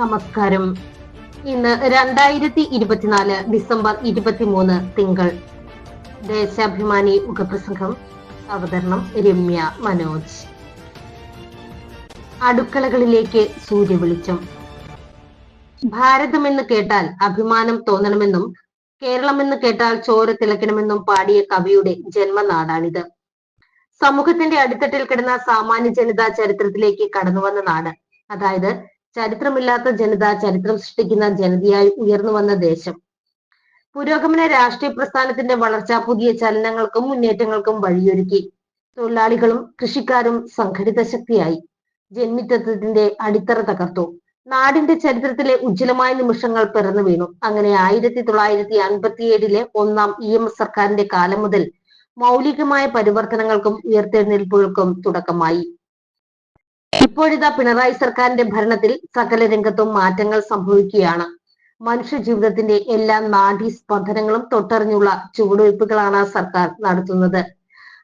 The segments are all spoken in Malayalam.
നമസ്കാരം. ഇന്ന് രണ്ടായിരത്തി ഇരുപത്തിനാല് ഡിസംബർ ഇരുപത്തിമൂന്ന് തിങ്കൾ. ദേശാഭിമാനി മുഖപ്രസംഗം അവതരണം രമ്യ മനോജ്. അടുക്കളകളിലേക്ക് സൂര്യവെളിച്ചം ഭാരതമെന്ന് കേട്ടാൽ അഭിമാനം തോന്നണമെന്നും കേരളമെന്ന് കേട്ടാൽ ചോര തിളക്കണമെന്നും പാടിയ കവിയുടെ ജന്മനാടാണിത്. സമൂഹത്തിന്റെ അടിത്തട്ടിൽ കിടന്ന സാമാന്യ ജനതാ ചരിത്രത്തിലേക്ക് കടന്നു വന്ന നാട്. അതായത് ചരിത്രമില്ലാത്ത ജനത ചരിത്രം സൃഷ്ടിക്കുന്ന ജനതയായി ഉയർന്നു വന്ന ദേശം. പുരോഗമന രാഷ്ട്രീയ പ്രസ്ഥാനത്തിന്റെ വളർച്ച പുതിയ ചലനങ്ങൾക്കും മുന്നേറ്റങ്ങൾക്കും വഴിയൊരുക്കി. തൊഴിലാളികളും കൃഷിക്കാരും സംഘടിത ശക്തിയായി. ജന്മിത്വത്തിന്റെ അടിത്തറ തകർത്തു. നാടിന്റെ ചരിത്രത്തിലെ ഉജ്ജ്വലമായ നിമിഷങ്ങൾ പിറന്നു വീണു. അങ്ങനെ ആയിരത്തി തൊള്ളായിരത്തി അൻപത്തിയേഴിലെ ഒന്നാം ഇ എം എസ് സർക്കാരിന്റെ കാലം മുതൽ മൗലികമായ പരിവർത്തനങ്ങൾക്കും ഉയർത്തെഴുന്നേൽപ്പുകൾക്കും തുടക്കമായി. ഇപ്പോഴിതാ പിണറായി സർക്കാരിന്റെ ഭരണത്തിൽ സകല രംഗത്തും മാറ്റങ്ങൾ സംഭവിക്കുകയാണ്. മനുഷ്യ ജീവിതത്തിന്റെ എല്ലാ നാഡീ സ്പന്ദനങ്ങളും തൊട്ടറിഞ്ഞുള്ള ചുവടുവയ്പ്പുകളാണ് സർക്കാർ നടത്തുന്നത്.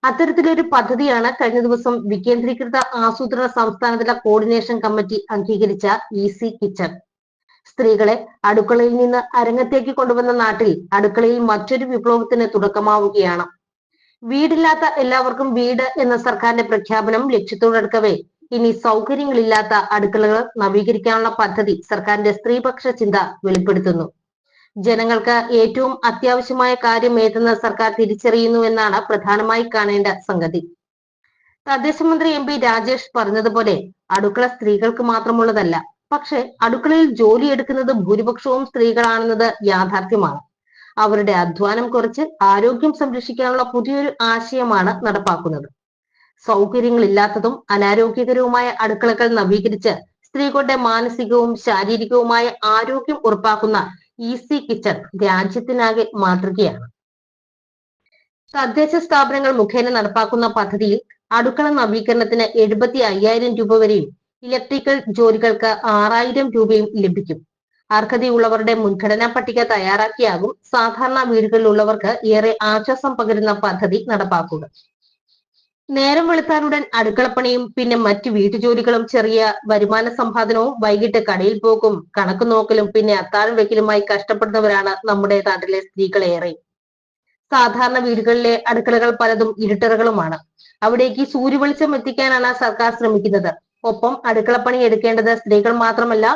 അത്തരത്തിലൊരു പദ്ധതിയാണ് കഴിഞ്ഞ ദിവസം വികേന്ദ്രീകൃത ആസൂത്രണ സംസ്ഥാനതല കോർഡിനേഷൻ കമ്മിറ്റി അംഗീകരിച്ച ഈസി കിച്ചൺ സ്ത്രീകളെ അടുക്കളയിൽ നിന്ന് അരങ്ങത്തേക്ക് കൊണ്ടുവന്ന നാട്ടിൽ അടുക്കളയിൽ മറ്റൊരു വിപ്ലവത്തിന് തുടക്കമാവുകയാണ്. വീടില്ലാത്ത എല്ലാവർക്കും വീട് എന്ന സർക്കാരിന്റെ പ്രഖ്യാപനം ലക്ഷ്യത്തോടടുക്കവേ ഇനി സൗകര്യങ്ങളില്ലാത്ത അടുക്കളകൾ നവീകരിക്കാനുള്ള പദ്ധതി സർക്കാരിന്റെ സ്ത്രീപക്ഷ ചിന്ത വെളിപ്പെടുത്തുന്നു. ജനങ്ങൾക്ക് ഏറ്റവും അത്യാവശ്യമായ കാര്യം ഏതെന്ന് സർക്കാർ തിരിച്ചറിയുന്നു എന്നാണ് പ്രധാനമായി കാണേണ്ട സംഗതി. തദ്ദേശ മന്ത്രി എം പി രാജേഷ് പറഞ്ഞതുപോലെ അടുക്കള സ്ത്രീകൾക്ക് മാത്രമുള്ളതല്ല പക്ഷെ അടുക്കളയിൽ ജോലി എടുക്കുന്നത് ഭൂരിപക്ഷവും സ്ത്രീകളാണെന്നത് യാഥാർത്ഥ്യമാണ്. അവരുടെ അധ്വാനം കുറച്ച് ആരോഗ്യം സംരക്ഷിക്കാനുള്ള പുതിയൊരു ആശയമാണ് നടപ്പാക്കുന്നത്. സൗകര്യങ്ങളില്ലാത്തതും അനാരോഗ്യകരവുമായ അടുക്കളകൾ നവീകരിച്ച് സ്ത്രീകളുടെ മാനസികവും ശാരീരികവുമായ ആരോഗ്യം ഉറപ്പാക്കുന്ന ഈസി കിച്ചൺ രാജ്യത്തിനാകെ മാതൃകയാണ്. തദ്ദേശ സ്ഥാപനങ്ങൾ മുഖേന നടപ്പാക്കുന്ന പദ്ധതിയിൽ അടുക്കള നവീകരണത്തിന് എഴുപത്തി അയ്യായിരം രൂപ വരെയും ഇലക്ട്രിക്കൽ ജോലികൾക്ക് ആറായിരം രൂപയും ലഭിക്കും. അർഹതയുള്ളവരുടെ മുൻഗണനാ പട്ടിക തയ്യാറാക്കിയാകും സാധാരണ വീടുകളിലുള്ളവർക്ക് ഏറെ ആശ്വാസം പകരുന്ന പദ്ധതി നടപ്പാക്കുക. നേരം വെളുത്താനുടൻ അടുക്കളപ്പണിയും പിന്നെ മറ്റു വീട്ടുജോലികളും ചെറിയ വരുമാന സമ്പാദനവും വൈകിട്ട് കടയിൽ പോക്കും കണക്ക് നോക്കലും പിന്നെ അത്താഴം വെക്കലുമായി കഷ്ടപ്പെടുന്നവരാണ് നമ്മുടെ നാട്ടിലെ സ്ത്രീകളേറെ. സാധാരണ വീടുകളിലെ അടുക്കളകൾ പലതും ഇരുട്ടറകളുമാണ്. അവിടേക്ക് സൂര്യവെളിച്ചം എത്തിക്കാനാണ് സർക്കാർ ശ്രമിക്കുന്നത്. ഒപ്പം അടുക്കളപ്പണി എടുക്കേണ്ടത് സ്ത്രീകൾ മാത്രമല്ല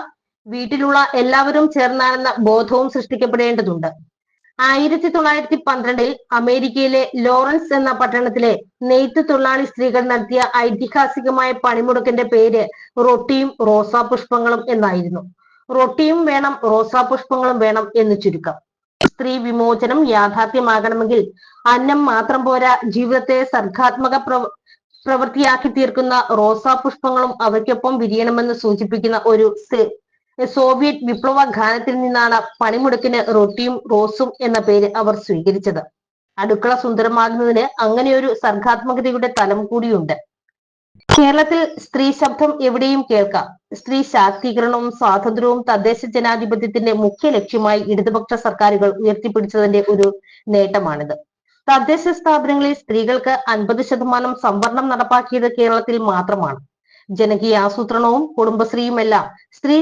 വീട്ടിലുള്ള എല്ലാവരും ചേർന്നാണെന്ന ബോധവും സൃഷ്ടിക്കപ്പെടേണ്ടതുണ്ട്. ആയിരത്തി തൊള്ളായിരത്തി പന്ത്രണ്ടിൽ അമേരിക്കയിലെ ലോറൻസ് എന്ന പട്ടണത്തിലെ നെയ്ത്ത് തൊഴിലാളി സ്ത്രീകൾ നടത്തിയ ഐതിഹാസികമായ പണിമുടക്കിന്റെ പേര് റൊട്ടിയും റോസാപുഷ്പങ്ങളും എന്നായിരുന്നു. റൊട്ടിയും വേണം റോസാപുഷ്പങ്ങളും വേണം എന്ന് ചുരുക്കം. സ്ത്രീ വിമോചനം യാഥാർത്ഥ്യമാകണമെങ്കിൽ അന്നം മാത്രം പോരാ ജീവിതത്തെ സർഗാത്മക പ്രവ പ്രവൃത്തിയാക്കി തീർക്കുന്ന റോസാപുഷ്പങ്ങളും അവയ്ക്കൊപ്പം വിരിയണമെന്ന് സൂചിപ്പിക്കുന്ന ഒരു സോവിയറ്റ് വിപ്ലവ ഗാനത്തിൽ നിന്നാണ് പണിമുടക്കിന് റൊട്ടിയും റോസും എന്ന പേര് അവർ സ്വീകരിച്ചത്. അടുക്കള സുന്ദരമാകുന്നതിന് അങ്ങനെയൊരു സർഗാത്മകതയുടെ തലം കൂടിയുണ്ട്. കേരളത്തിൽ സ്ത്രീ ശബ്ദം എവിടെയും കേൾക്കാം. സ്ത്രീ ശാക്തീകരണവും സ്വാതന്ത്ര്യവും തദ്ദേശ ജനാധിപത്യത്തിന്റെ മുഖ്യ ലക്ഷ്യമായി ഇടതുപക്ഷ സർക്കാരുകൾ ഉയർത്തിപ്പിടിച്ചതിന്റെ ഒരു നേട്ടമാണിത്. തദ്ദേശ സ്ഥാപനങ്ങളിൽ സ്ത്രീകൾക്ക് അൻപത് ശതമാനം സംവരണം നടപ്പാക്കിയത് കേരളത്തിൽ മാത്രമാണ്. ജനകീയ ആസൂത്രണവും കുടുംബശ്രീയുമെല്ലാം സ്ത്രീ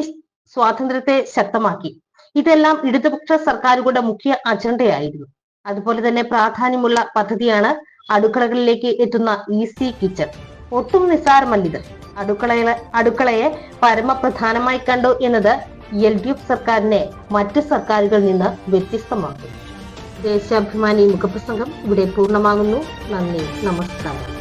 സ്വാതന്ത്ര്യത്തെ ശക്തമാക്കി. ഇതെല്ലാം ഇടതുപക്ഷ സർക്കാരുകളുടെ മുഖ്യ അജണ്ടയായിരുന്നു. അതുപോലെ തന്നെ പ്രാധാന്യമുള്ള പദ്ധതിയാണ് അടുക്കളകളിലേക്ക് എത്തുന്ന ഈസി കിച്ചൺ. ഒട്ടും നിസ്സാരമല്ലിത്. അടുക്കളയെ അടുക്കളയെ പരമപ്രധാനമായി കണ്ടു എന്നത് എൽ ഡി എഫ് സർക്കാരിനെ മറ്റു സർക്കാരുകളിൽ നിന്ന് വ്യത്യസ്തമാക്കും ദേശാഭിമാനി മുഖപ്രസംഗം ഇവിടെ പൂർണമാകുന്നു. നന്ദി നമസ്കാരം.